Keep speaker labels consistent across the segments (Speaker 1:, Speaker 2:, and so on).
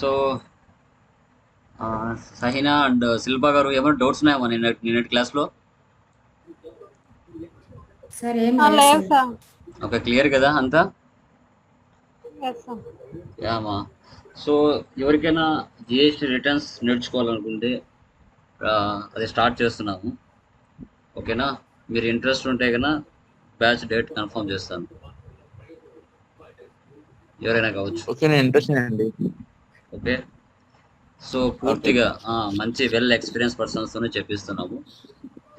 Speaker 1: So సహినా and శిల్ప గారు ఏమైనా doubts ఉన్నాయమ్మా నిన్న నిన్నటి క్లాస్లో? ఓకే క్లియర్ కదా అంతా? యామా సో ఎవరికైనా జిఎస్టీ రిటర్న్స్ నేర్చుకోవాలనుకుంటే అది స్టార్ట్ చేస్తున్నాము. ఓకేనా? మీరు ఇంట్రెస్ట్ ఉంటే కన్నా బ్యాచ్ డేట్ కన్ఫర్మ్ చేస్తాను. ఎవరైనా కావచ్చు.
Speaker 2: ఓకే నేను ఇంట్రెస్ట్ అండి.
Speaker 1: ఓకే? సో పూర్తిగా మంచి వెల్ ఎక్స్పీరియన్స్ పర్సన్స్తోనే చెప్పిస్తున్నాము.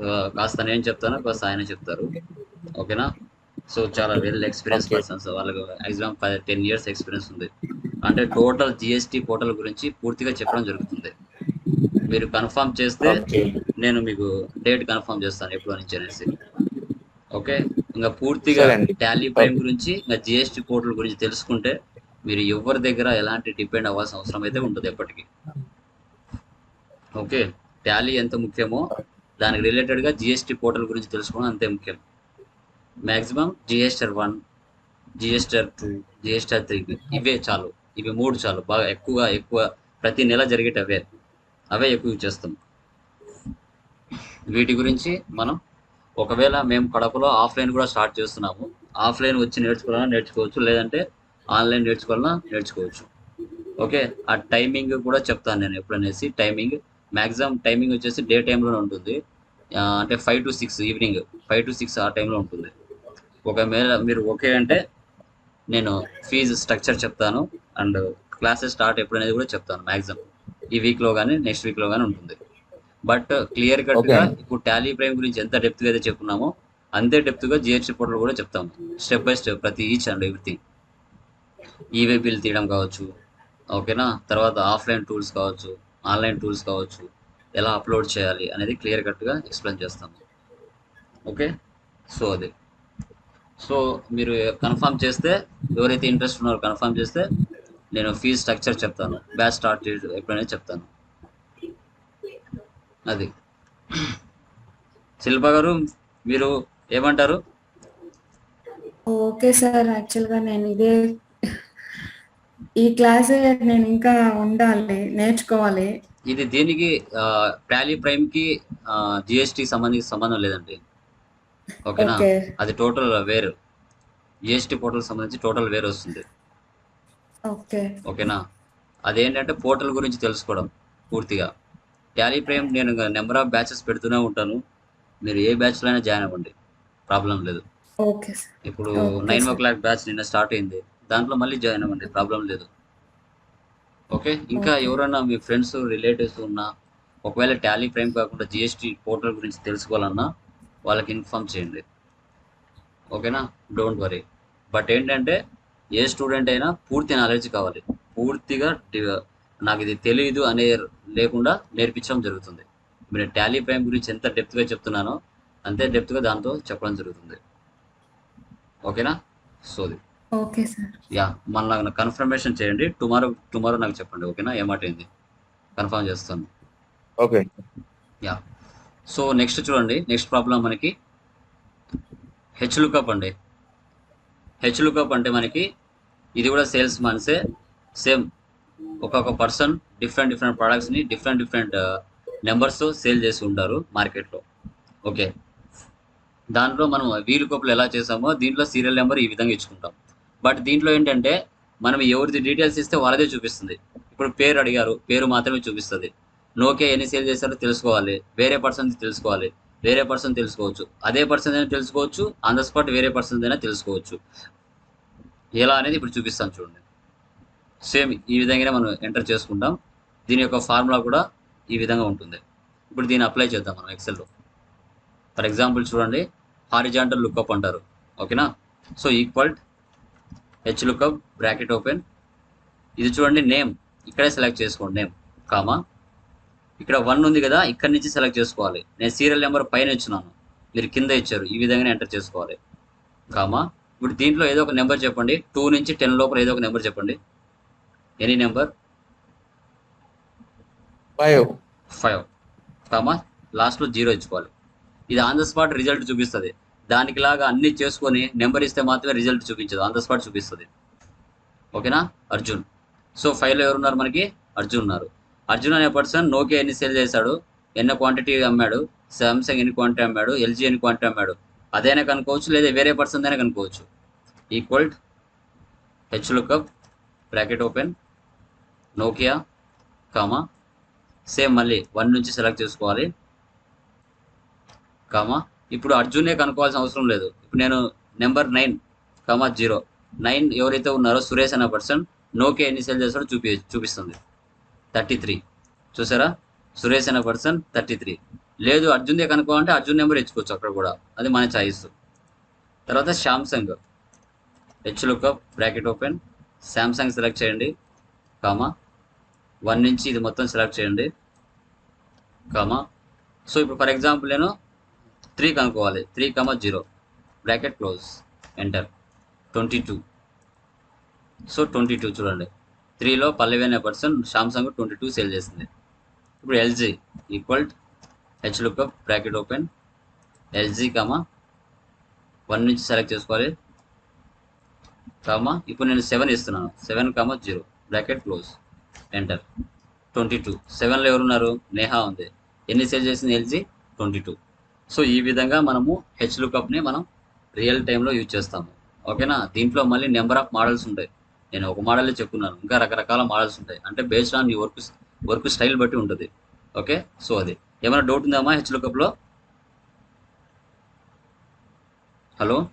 Speaker 1: ఆ, కాస్త నేను చెప్తాను కాస్త ఆయన చెప్తారు. ఓకేనా? సో చాలా వెల్ ఎక్స్పీరియన్స్. పర్సన్స్ వాళ్ళకి ఎగ్జామ్ టెన్ ఇయర్స్ ఎక్స్పీరియన్స్ ఉంది. అంటే టోటల్ జిఎస్టీ పోర్టల్ గురించి పూర్తిగా చెప్పడం జరుగుతుంది. మీరు కన్ఫర్మ్ చేస్తే నేను మీకు డేట్ కన్ఫర్మ్ చేస్తాను ఎప్పుడు నుంచి అనేసి. ఓకే? ఇంకా పూర్తిగా. టాలీ ప్రైమ్ గురించి ఇంకా జిఎస్టీ పోర్టల్ గురించి తెలుసుకుంటే మీరు ఎవరి దగ్గర ఎలాంటి డిపెండ్ అవ్వాల్సిన అవసరం అయితే ఉంటుంది ఎప్పటికీ. ఓకే? టాలీ ఎంత ముఖ్యమో దానికి రిలేటెడ్గా జిఎస్టీ పోర్టల్ గురించి తెలుసుకోవడం అంతే ముఖ్యం. Maximum GSTR one GSTR two GSTR three ఇవే చాలు. ఇవి మూడు చాలు. బాగా ఎక్కువగా ఎక్కువ ప్రతి నెల జరిగేటి అవే. అవే ఎక్కువ యూజ్ చేస్తాం. వీటి గురించి మనం ఒకవేళ మేము కడపలో ఆఫ్లైన్ కూడా స్టార్ట్ చేస్తున్నాము. ఆఫ్లైన్ వచ్చి నేర్చుకోవాలన్నా నేర్చుకోవచ్చు. లేదంటే ఆన్లైన్ నేర్చుకోవాలన్నా నేర్చుకోవచ్చు. ఓకే? ఆ టైమింగ్ కూడా చెప్తాను నేను ఎప్పుడనేసి టైమింగ్. మ్యాక్సిమం టైమింగ్ వచ్చేసి డే టైంలోనే ఉంటుంది. అంటే five to six evening. Five to six ఆ టైంలో ఉంటుంది. ఒకవేళ మీరు ఓకే అంటే నేను ఫీజు స్ట్రక్చర్ చెప్తాను. అండ్ క్లాసెస్ స్టార్ట్ ఎప్పుడనేది కూడా చెప్తాను మ్యాక్సిమం ఈ వీక్లో కానీ నెక్స్ట్ వీక్లో కానీ ఉంటుంది. బట్ క్లియర్ కట్గా. ఇప్పుడు టాలీ ప్రైమ్ గురించి ఎంత డెప్త్గా అయితే చెప్పుకున్నామో అంతే డెప్త్గా జిహెచ్సి పోర్టల్ కూడా చెప్తాము. స్టెప్ బై స్టెప్ ప్రతి each and everything. E way bill తీయడం కావచ్చు ఓకేనా? తర్వాత ఆఫ్లైన్ టూల్స్ కావచ్చు ఆన్లైన్ టూల్స్ కావచ్చు ఎలా అప్లోడ్ చేయాలి అనేది క్లియర్ కట్గా ఎక్స్ప్లెయిన్ చేస్తాము. ఓకే? సో అది. సో మీరు కన్ఫర్మ్ చేస్తే ఎవరైతే ఇంట్రెస్ట్ ఉన్నారో కన్ఫర్మ్ చేస్తే నేను ఫీజ్ స్ట్రక్చర్ చెప్తాను. బ్యాచ్ స్టార్ట్ ఎప్పుడైనా చెప్తాను. అది. శిల్ప గారు మీరు ఏమంటారు?
Speaker 3: ఓకే సార్ యాక్చువల్గా నేను ఇదే ఈ క్లాసే నేను ఇంకా ఉండాలి నేర్చుకోవాలి.
Speaker 1: ఇది దీనికి టాలీ ప్రైమ్కి జిఎస్టీ సంబంధించి సంబంధం లేదండి. ఓకేనా?
Speaker 3: ఓకే.
Speaker 1: అది టోటల్ వేరు. జిఎస్టీ పోర్టల్ సంబంధించి టోటల్ వేరు వస్తుంది.
Speaker 3: ఓకే.
Speaker 1: ఓకేనా? అదేంటంటే పోర్టల్ గురించి తెలుసుకోవడం పూర్తిగా. టాలీ ప్రైమ్ నేను నెంబర్ ఆఫ్ బ్యాచెస్ పెడుతూనే ఉంటాను. మీరు ఏ బ్యాచ్లో అయినా జాయిన్ అవ్వండి. ప్రాబ్లం లేదు. ఇప్పుడు నైన్ ఓ. క్లాక్ బ్యాచ్ నిన్న స్టార్ట్ అయింది. దాంట్లో మళ్ళీ జాయిన్ అవ్వండి ప్రాబ్లం లేదు. ఓకే ఇంకా. ఎవరైనా మీ ఫ్రెండ్స్ రిలేటివ్స్ ఉన్నా ఒకవేళ టాలీ ప్రైమ్ కాకుండా జిఎస్టీ పోర్టల్ గురించి తెలుసుకోవాలన్నా వాళ్ళకి ఇన్ఫామ్ చేయండి. ఓకేనా డోంట్ వరీ బట్ ఏంటంటే ఏ స్టూడెంట్ అయినా పూర్తి నాలెడ్జ్ కావాలి. పూర్తిగా నాకు ఇది తెలియదు అనే లేకుండా నేర్పించడం జరుగుతుంది. మీరు టాలీ ప్రైమ్ గురించి ఎంత డెప్త్గా చెప్తున్నానో అంతే డెప్త్గా దాంతో చెప్పడం జరుగుతుంది. ఓకేనా సోది
Speaker 3: ఓకే సార్.
Speaker 1: యా మన నాకు కన్ఫర్మేషన్ చేయండి. టుమారో టుమారో నాకు చెప్పండి ఓకేనా? ఏమాటైంది కన్ఫర్మ్ చేస్తాను.
Speaker 2: ఓకే.
Speaker 1: యా. సో నెక్స్ట్ చూడండి. నెక్స్ట్ ప్రాబ్లం మనకి హెచ్ లుకప్ అండి. హెచ్ లుకప్ అంటే మనకి ఇది కూడా సేల్స్ మాన్సే సేమ్ ఒక్కొక్క పర్సన్ డిఫరెంట్ డిఫరెంట్ ప్రోడక్ట్స్ని డిఫరెంట్ డిఫరెంట్ నెంబర్స్తో సేల్ చేసి ఉంటారు మార్కెట్లో. ఓకే. దాంట్లో మనం వీ లుకప్లు ఎలా చేసామో దీంట్లో సీరియల్ నెంబర్ ఈ విధంగా ఇచ్చుకుంటాం. బట్ దీంట్లో ఏంటంటే మనం ఎవరిది డీటెయిల్స్ ఇస్తే వాళ్ళదే చూపిస్తుంది. ఇప్పుడు పేరు అడిగారు పేరు మాత్రమే చూపిస్తుంది. నోకే ఎన్ని సేల్ చేశారో తెలుసుకోవాలి వేరే పర్సన్ తెలుసుకోవాలి వేరే పర్సన్ తెలుసుకోవచ్చు. అదే పర్సన్ అయినా తెలుసుకోవచ్చు ఆన్ ద స్పాట్ వేరే పర్సన్ అయినా తెలుసుకోవచ్చు. ఎలా అనేది ఇప్పుడు చూపిస్తాను చూడండి. సేమ్ ఈ విధంగానే మనం ఎంటర్ చేసుకుంటాం. దీని యొక్క ఫార్ములా కూడా ఈ విధంగా ఉంటుంది. ఇప్పుడు దీన్ని అప్లై చేద్దాం మనం ఎక్సెల్లో ఫర్ ఎగ్జాంపుల్ చూడండి హారిజాంటల్ లుక్అప్ అంటారు. ఓకేనా so equal H lookup bracket open ఇది చూడండి నేమ్ ఇక్కడే సెలెక్ట్ చేసుకోండి నేమ్ కామా? ఇక్కడ వన్ ఉంది కదా ఇక్కడ నుంచి సెలెక్ట్ చేసుకోవాలి. నేను సీరియల్ నెంబర్ పైన ఇచ్చినాను మీరు కింద ఇచ్చారు ఈ విధంగానే ఎంటర్ చేసుకోవాలి. కామా? ఇప్పుడు దీంట్లో ఏదో ఒక నెంబర్ చెప్పండి. టూ నుంచి టెన్ లోపల ఏదో ఒక నెంబర్ చెప్పండి. Any number
Speaker 2: five
Speaker 1: five comma? లాస్ట్లో జీరో ఇచ్చుకోవాలి. ఇది ఆన్ ద స్పాట్ రిజల్ట్ చూపిస్తుంది. దానికి లాగా అన్ని చేసుకొని నెంబర్ ఇస్తే మాత్రమే రిజల్ట్ చూపించదు. ఆన్ ద స్పాట్ చూపిస్తుంది. ఓకేనా? అర్జున్. సో ఫైవ్లో ఎవరున్నారు మనకి? అర్జున్ ఉన్నారు. అర్జున్ అనే పర్సన్ నోకియా ఎన్ని సేల్ చేశాడు? ఎన్ని క్వాంటిటీ అమ్మాడు? సామ్సంగ్ ఎన్ని క్వాంటిటీ అమ్మాడు? ఎల్జీ ఎన్ని క్వాంటిటీ అమ్మాడు? అదైనా కనుకోవచ్చు లేదా వేరే పర్సన్ అయినా కనుకోవచ్చు equal H lookup bracket open Nokia comma same మళ్ళీ వన్ నుంచి సెలెక్ట్ చేసుకోవాలి. కామా ఇప్పుడు అర్జునే కనుక్కోవాల్సిన అవసరం లేదు. ఇప్పుడు నేను number nine comma zero. Nine ఎవరైతే ఉన్నారో సురేష్ అనే పర్సన్ నోకే ఎన్ని సెల్ చేస్తాడో చూపి చూపిస్తుంది. Thirty three. చూసారా? సురేష్ అనే పర్సన్ థర్టీ త్రీ. లేదు అర్జున్దే కనుక్కోవాలంటే అర్జున్ నెంబర్ ఇచ్చుకోవచ్చు అక్కడ కూడా. అది మన చాయిస్ తర్వాత Samsung. H lookup bracket open Samsung select చేయండి. కామా. వన్ నుంచి ఇది మొత్తం సెలెక్ట్ చేయండి. కామా. సో ఇప్పుడు ఫర్ ఎగ్జాంపుల్ నేను త్రీ కనుక్కోవాలి three comma zero. Bracket close. Enter. Twenty two. So twenty two చూడండి. త్రీలో పల్లవి అనే person Samsung twenty two sale చేసింది. ఇప్పుడు LG equal H lookup bracket open. LG comma one నుంచి సెలెక్ట్ చేసుకోవాలి. కామా ఇప్పుడు నేను సెవెన్ ఇస్తున్నాను. Seven comma zero. Bracket close. Enter. Twenty two. సెవెన్లో ఎవరున్నారు? నేహా ఉంది. ఎన్ని సేల్ చేసింది ఎల్జీ? Twenty two. సో ఈ విధంగా మనము హెచ్ లుకప్ని మనం రియల్ టైంలో యూజ్ చేస్తాము. ఓకేనా? దీంట్లో మళ్ళీ నెంబర్ ఆఫ్ మోడల్స్ ఉంటాయి. నేను ఒక మోడలే చెప్పుకున్నాను. ఇంకా రకరకాల మోడల్స్ ఉంటాయి. అంటే బేస్డ్ ఆన్ నీ వర్క్ వర్క్ స్టైల్ బట్టి ఉంటుంది. ఓకే? సో అది. ఏమైనా డౌట్ ఉందామా హెచ్ లుకప్లో హలో